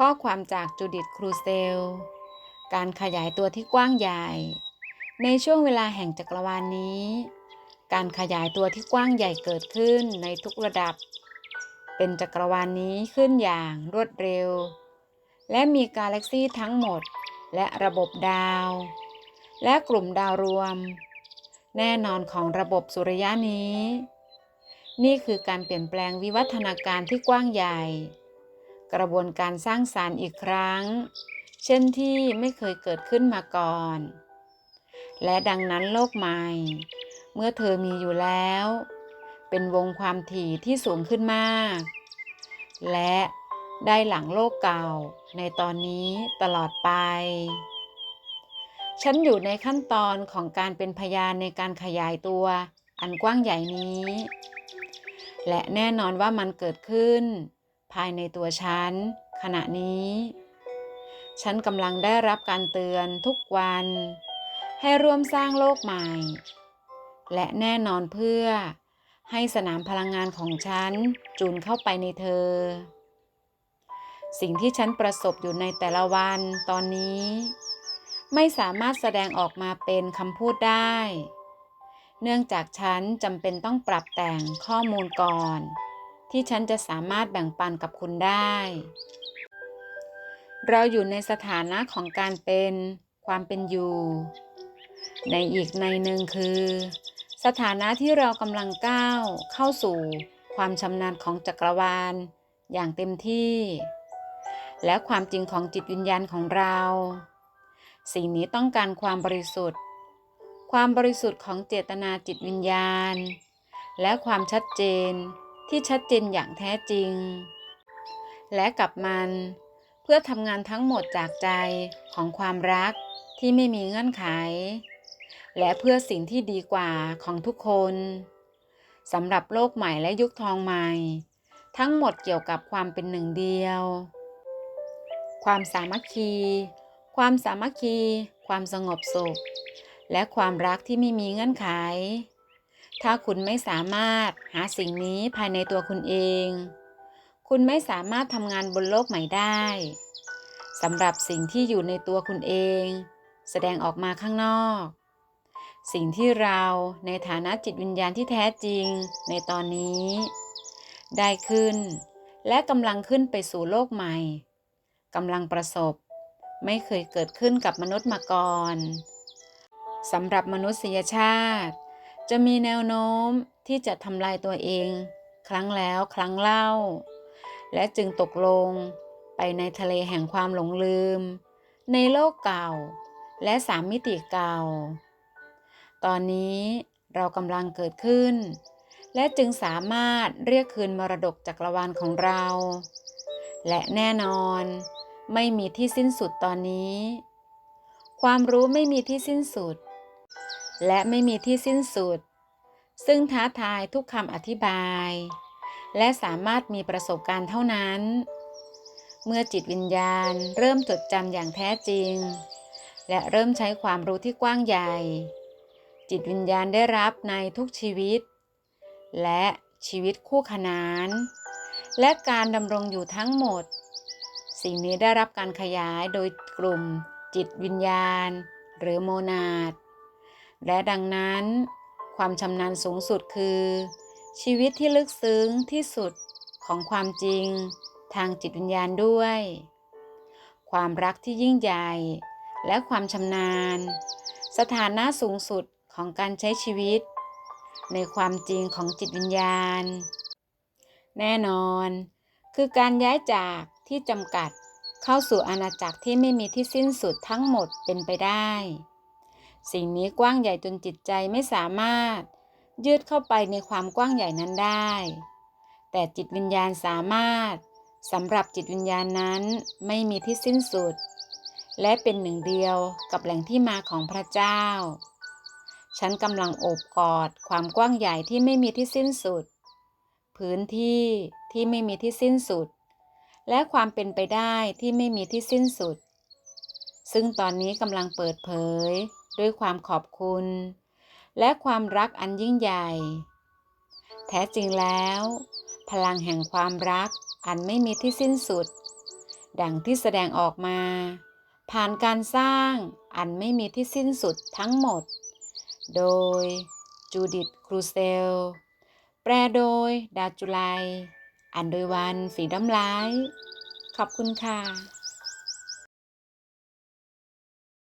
ข้อความจากจูดิตครูเซล การขยายตัวที่กว้างใหญ่ ในช่วงเวลาแห่งจักรวาลนนี้ การขยายตัวที่กว้างใหญ่เกิดขึ้นในทุกระดับ เป็นจักรวาลนนี้ขึ้นอย่างรวดเร็ว และมีกาแล็กซี่ทั้งหมด และระบบดาว และกลุ่มดาวรวม แน่นอนของระบบสุริยะนี้ นี่คือการเปลี่ยนแปลงวิวัฒนาการที่กว้างใหญ่ กระบวนการสร้างสารรค์อีกครั้ง เช่นที่ไม่เคยเกิดขึ้นมาก่อน และดังนั้นโลกใหม่ เมื่อเธอมีอยู่แล้ว เป็นวงความถี่ที่สูงขึ้นมาก และได้หลังโลกเก่าในตอนนี้ตลอดไป ฉันอยู่ในขั้นตอนของการเป็นพยานในการขยายตัวอันกว้างใหญ่นี้ และแน่นอนว่ามันเกิดขึ้น ภายในตัวฉัน ขณะนี้ ฉันกำลังได้รับการเตือนทุกวัน ให้ร่วมสร้างโลกใหม่ และแน่นอนเพื่อให้สนามพลังงานของฉัน จูนเข้าไปในเธอ สิ่งที่ฉันประสบอยู่ในแต่ละวันตอนนี้ ไม่สามารถแสดงออกมาเป็นคำพูดได้ เนื่องจากฉันจำเป็นต้องปรับแต่งข้อมูลก่อน ที่ฉันจะสามารถแบ่งปันกับคุณได้ เราอยู่ในสถานะของการเป็นความเป็นอยู่ ในอีกในหนึ่งคือ สถานะที่เรากำลังก้าวเข้าสู่ความชำนาญของจักรวาล อย่างเต็มที่ และความจริงของจิตวิญญาณของเรา สิ่งนี้ต้องการความบริสุทธิ์ ความบริสุทธิ์ของเจตนาจิตวิญญาณ และความชัดเจน ที่ชัดเจนอย่างแท้จริง และกับมันเพื่อทำงานทั้งหมดจากใจของความรักที่ไม่มีเงื่อนไข และเพื่อสิ่งที่ดีกว่าของทุกคนสำหรับโลกใหม่และยุคทองใหม่ ทั้งหมดเกี่ยวกับความเป็นหนึ่งเดียว ความสามัคคี ความสามัคคี ความสงบสุข และความรักที่ไม่มีเงื่อนไข ถ้าคุณไม่สามารถหาสิ่งนี้ภายในตัวคุณเอง คุณไม่สามารถทำงานบนโลกใหม่ได้สำหรับสิ่งที่อยู่ในตัวคุณเอง แสดงออกมาข้างนอก สิ่งที่เราในฐานะจิตวิญญาณที่แท้จริงในตอนนี้ ได้ขึ้น และกำลังขึ้นไปสู่โลกใหม่กำลังประสบ ไม่เคยเกิดขึ้นกับมนุษย์มาก่อนสำหรับมนุษยชาติ จะมีแนวโน้มที่จะทำลายตัวเอง ครั้งแล้วครั้งเล่า และจึงตกลงไปในทะเลแห่งความหลงลืม ในโลกเก่า และสามมิติเก่า ตอนนี้เรากำลังเกิดขึ้น และจึงสามารถเรียกคืนมรดกจักรวาลของเรา และแน่นอนไม่มีที่สิ้นสุดตอนนี้ ความรู้ไม่มีที่สิ้นสุด และไม่มีที่สิ้นสุด ซึ่งท้าทายทุกคำอธิบาย และสามารถมีประสบการณ์เท่านั้น เมื่อจิตวิญญาณเริ่มจดจำอย่างแท้จริง และเริ่มใช้ความรู้ที่กว้างใหญ่ จิตวิญญาณได้รับในทุกชีวิต และชีวิตคู่ขนาน และการดำรงอยู่ทั้งหมด สิ่งนี้ได้รับการขยายโดยกลุ่มจิตวิญญาณ หรือโมนาด และดังนั้น ความชำนาญสูงสุดคือ ชีวิตที่ลึกซึ้งที่สุดของความจริงทางจิตวิญญาณด้วย ความรักที่ยิ่งใหญ่และความชำนาญ สถานะสูงสุดของการใช้ชีวิต ในความจริงของจิตวิญญาณ แน่นอน คือการย้ายจากที่จำกัดเข้าสู่อาณาจักรที่ไม่มีที่สิ้นสุดทั้งหมดเป็นไปได้ สิ่งนี้กว้างใหญ่จนจิตใจไม่สามารถ ยืดเข้าไปในความกว้างใหญ่นั้นได้ แต่จิตวิญญาณสามารถสำหรับจิตวิญญาณนั้นไม่มีที่สิ้นสุด และเป็นหนึ่งเดียวกับแหล่งที่มาของพระเจ้า ฉันกำลังโอบกอดความกว้างใหญ่ที่ไม่มีที่สิ้นสุด พื้นที่ที่ไม่มีที่สิ้นสุด และความเป็นไปได้ที่ไม่มีที่สิ้นสุด ซึ่งตอนนี้กำลังเปิดเผยด้วยความขอบคุณ และความรักอันยิ่งใหญ่ แท้จริงแล้ว พลังแห่งความรักอันไม่มีที่สิ้นสุด ดังที่แสดงออกมา ผ่านการสร้างอันไม่มีที่สิ้นสุดทั้งหมด โดยจูดิตครูเซล แปลโดยดาจุไลอ่านโดยวันฝีดำไลท์ขอบคุณค่ะ